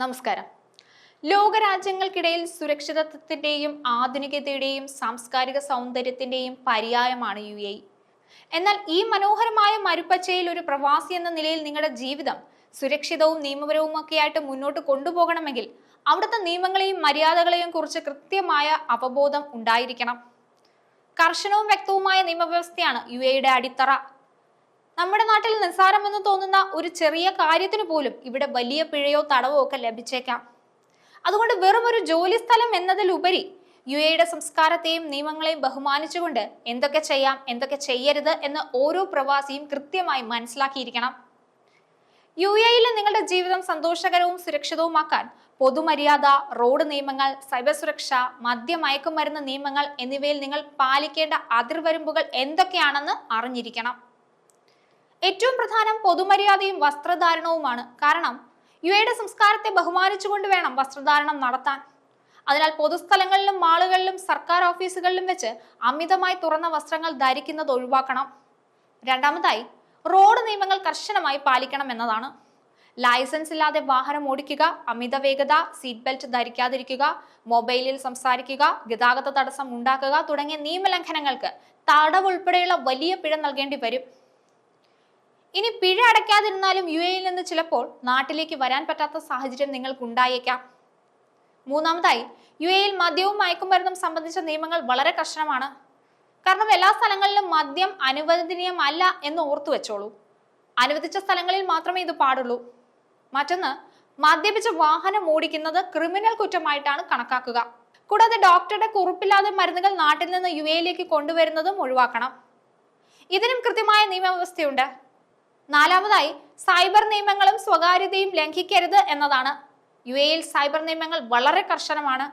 നമസ്കാരം. ലോകരാജ്യങ്ങൾക്കിടയിൽ സുരക്ഷിതത്വത്തിന്റെയും ആധുനികതയുടെയും സാംസ്കാരിക സൗന്ദര്യത്തിന്റെയും പര്യായമാണ് U A. എന്നാൽ ഈ മനോഹരമായ മരുപ്പച്ചയിൽ ഒരു പ്രവാസി എന്ന നിലയിൽ നിങ്ങളുടെ ജീവിതം സുരക്ഷിതവും നിയമപരവും ഒക്കെ ആയിട്ട് മുന്നോട്ട് കൊണ്ടുപോകണമെങ്കിൽ അവിടുത്തെ നിയമങ്ങളെയും മര്യാദകളെയും കുറിച്ച് കൃത്യമായ അവബോധം ഉണ്ടായിരിക്കണം. കർശനവും വ്യക്തവുമായ നിയമവ്യവസ്ഥയാണ് യു എയുടെ അടിത്തറ. നമ്മുടെ നാട്ടിൽ നിസ്സാരമെന്ന് തോന്നുന്ന ഒരു ചെറിയ കാര്യത്തിന് പോലും ഇവിടെ വലിയ പിഴയോ തടവോ ഒക്കെ ലഭിച്ചേക്കാം. അതുകൊണ്ട് വെറും ഒരു ജോലി സ്ഥലം എന്നതിലുപരി യു എയുടെ സംസ്കാരത്തെയും നിയമങ്ങളെയും ബഹുമാനിച്ചുകൊണ്ട് എന്തൊക്കെ ചെയ്യാം എന്തൊക്കെ ചെയ്യരുത് എന്ന് ഓരോ പ്രവാസിയും കൃത്യമായി മനസ്സിലാക്കിയിരിക്കണം. യു എയിൽ നിങ്ങളുടെ ജീവിതം സന്തോഷകരവും സുരക്ഷിതവുമാക്കാൻ പൊതുമര്യാദ റോഡ് നിയമങ്ങൾ സൈബർ സുരക്ഷ മദ്യ മയക്കുമരുന്ന് നിയമങ്ങൾ എന്നിവയിൽ നിങ്ങൾ പാലിക്കേണ്ട അതിർവരമ്പുകൾ എന്തൊക്കെയാണെന്ന് അറിഞ്ഞിരിക്കണം. ഏറ്റവും പ്രധാനം പൊതുമര്യാദയും വസ്ത്രധാരണവുമാണ്. കാരണം യു എയുടെ സംസ്കാരത്തെ ബഹുമാനിച്ചുകൊണ്ട് വേണം വസ്ത്രധാരണം നടത്താൻ. അതിനാൽ പൊതുസ്ഥലങ്ങളിലും മാളുകളിലും സർക്കാർ ഓഫീസുകളിലും വെച്ച് അമിതമായി തുറന്ന വസ്ത്രങ്ങൾ ധരിക്കുന്നത് ഒഴിവാക്കണം. രണ്ടാമതായി റോഡ് നിയമങ്ങൾ കർശനമായി പാലിക്കണം എന്നതാണ്. ലൈസൻസ് ഇല്ലാതെ വാഹനം ഓടിക്കുക അമിത വേഗത സീറ്റ് ബെൽറ്റ് ധരിക്കാതിരിക്കുക മൊബൈലിൽ സംസാരിക്കുക ഗതാഗത തടസ്സം ഉണ്ടാക്കുക തുടങ്ങിയ നിയമലംഘനങ്ങൾക്ക് തടവ് ഉൾപ്പെടെയുള്ള വലിയ പിഴ നൽകേണ്ടി വരും. ഇനി പിഴ അടയ്ക്കാതിരുന്നാലും യു എയിൽ നിന്ന് ചിലപ്പോൾ നാട്ടിലേക്ക് വരാൻ പറ്റാത്ത സാഹചര്യം നിങ്ങൾക്ക് ഉണ്ടായേക്കാം മൂന്നാമതായി യു എയിൽ മദ്യവും മയക്കുമരുന്നും സംബന്ധിച്ച നിയമങ്ങൾ വളരെ കർശനമാണ്. കാരണം എല്ലാ സ്ഥലങ്ങളിലും മദ്യം അനുവദനീയമല്ല എന്ന് ഓർത്തു വെച്ചോളൂ. അനുവദിച്ച സ്ഥലങ്ങളിൽ മാത്രമേ ഇത് പാടുള്ളൂ. മറ്റൊന്ന് മദ്യപിച്ച് വാഹനം ഓടിക്കുന്നത് ക്രിമിനൽ കുറ്റമായിട്ടാണ് കണക്കാക്കുക. കൂടാതെ ഡോക്ടറുടെ കുറിപ്പില്ലാതെ മരുന്നുകൾ നാട്ടിൽ നിന്ന് യു എയിലേക്ക് കൊണ്ടുവരുന്നതും ഒഴിവാക്കണം. ഇതിനും കൃത്യമായ നിയമവ്യവസ്ഥയുണ്ട്. നാലാമതായി സൈബർ നിയമങ്ങളും സ്വകാര്യതയും ലംഘിക്കരുത് എന്നതാണ്. യു എയിൽ സൈബർ നിയമങ്ങൾ വളരെ കർശനമാണ്.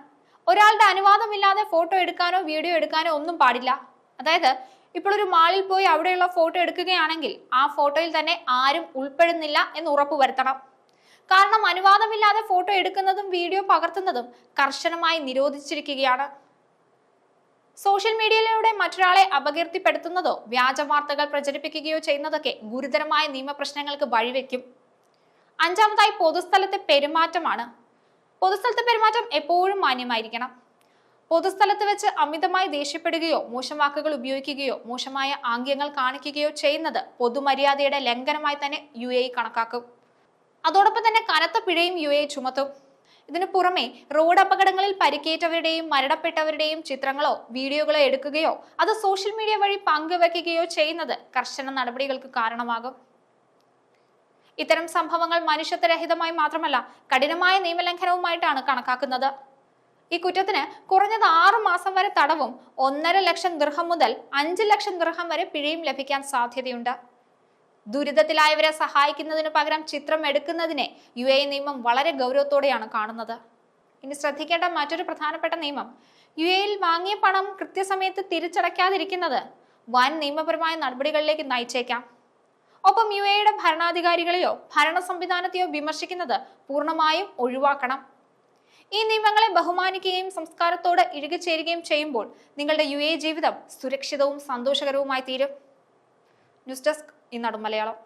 ഒരാളുടെ അനുവാദമില്ലാതെ ഫോട്ടോ എടുക്കാനോ വീഡിയോ എടുക്കാനോ ഒന്നും പാടില്ല. അതായത് ഇപ്പോൾ ഒരു മാളിൽ പോയി അവിടെയുള്ള ഫോട്ടോ എടുക്കുകയാണെങ്കിൽ ആ ഫോട്ടോയിൽ തന്നെ ആരും ഉൾപ്പെടുന്നില്ല എന്ന് ഉറപ്പുവരുത്തണം കാരണം അനുവാദമില്ലാതെ ഫോട്ടോ എടുക്കുന്നതും വീഡിയോ പകർത്തുന്നതും കർശനമായി നിരോധിച്ചിരിക്കുകയാണ്. സോഷ്യൽ മീഡിയയിലൂടെ മറ്റൊരാളെ അപകീർത്തിപ്പെടുത്തുന്നതോ വ്യാജ വാർത്തകൾ പ്രചരിപ്പിക്കുകയോ ചെയ്യുന്നതൊക്കെ ഗുരുതരമായ നിയമപ്രശ്നങ്ങൾക്ക് വഴിവെക്കും. അഞ്ചാമതായി പൊതുസ്ഥലത്തെ പെരുമാറ്റമാണ്. പൊതുസ്ഥലത്തെ പെരുമാറ്റം എപ്പോഴും മാന്യമായിരിക്കണം. പൊതുസ്ഥലത്ത് വെച്ച് അമിതമായി ദേഷ്യപ്പെടുകയോ മോശം വാക്കുകൾ ഉപയോഗിക്കുകയോ മോശമായ ആംഗ്യങ്ങൾ കാണിക്കുകയോ ചെയ്യുന്നത് പൊതുമര്യാദയുടെ ലംഘനമായി തന്നെ യു കണക്കാക്കും. അതോടൊപ്പം തന്നെ കനത്ത പിഴയും യു ചുമത്തും. ഇതിനു പുറമെ റോഡ് അപകടങ്ങളിൽ പരിക്കേറ്റവരുടെയും മരണപ്പെട്ടവരുടെയും ചിത്രങ്ങളോ വീഡിയോകളോ എടുക്കുകയോ അത് സോഷ്യൽ മീഡിയ വഴി പങ്കുവെക്കുകയോ ചെയ്യുന്നത് കർശന നടപടികൾക്ക് കാരണമാകും. ഇത്തരം സംഭവങ്ങൾ മനുഷ്യത്വരഹിതമായി മാത്രമല്ല കഠിനമായ നിയമലംഘനവുമായിട്ടാണ് കണക്കാക്കുന്നത്. ഈ കുറ്റത്തിന് കുറഞ്ഞത് ആറു മാസം വരെ തടവും ഒന്നര ലക്ഷം ദൃഹം മുതൽ അഞ്ച് ലക്ഷം ദൃഹം വരെ പിഴയും ലഭിക്കാൻ സാധ്യതയുണ്ട്. ദുരിതത്തിലായവരെ സഹായിക്കുന്നതിനു പകരം ചിത്രം എടുക്കുന്നതിനെ യു എ നിയമം വളരെ ഗൗരവത്തോടെയാണ് കാണുന്നത്. ഇനി ശ്രദ്ധിക്കേണ്ട മറ്റൊരു പ്രധാനപ്പെട്ട നിയമം. യു എയിൽ വാങ്ങിയ പണം കൃത്യസമയത്ത് തിരിച്ചടയ്ക്കാതിരിക്കുന്നത് വൻ നിയമപരമായ നടപടികളിലേക്ക് നയിച്ചേക്കാം. ഒപ്പം യു എയുടെ ഭരണാധികാരികളെയോ ഭരണ സംവിധാനത്തെയോ വിമർശിക്കുന്നത് പൂർണമായും ഒഴിവാക്കണം. ഈ നിയമങ്ങളെ ബഹുമാനിക്കുകയും സംസ്കാരത്തോട് ഇഴുകിച്ചേരുകയും ചെയ്യുമ്പോൾ നിങ്ങളുടെ യു എ ജീവിതം സുരക്ഷിതവും സന്തോഷകരവുമായി തീരും. ന്യൂസ് ഡെസ്ക് ഇന്നടും മലയാളം.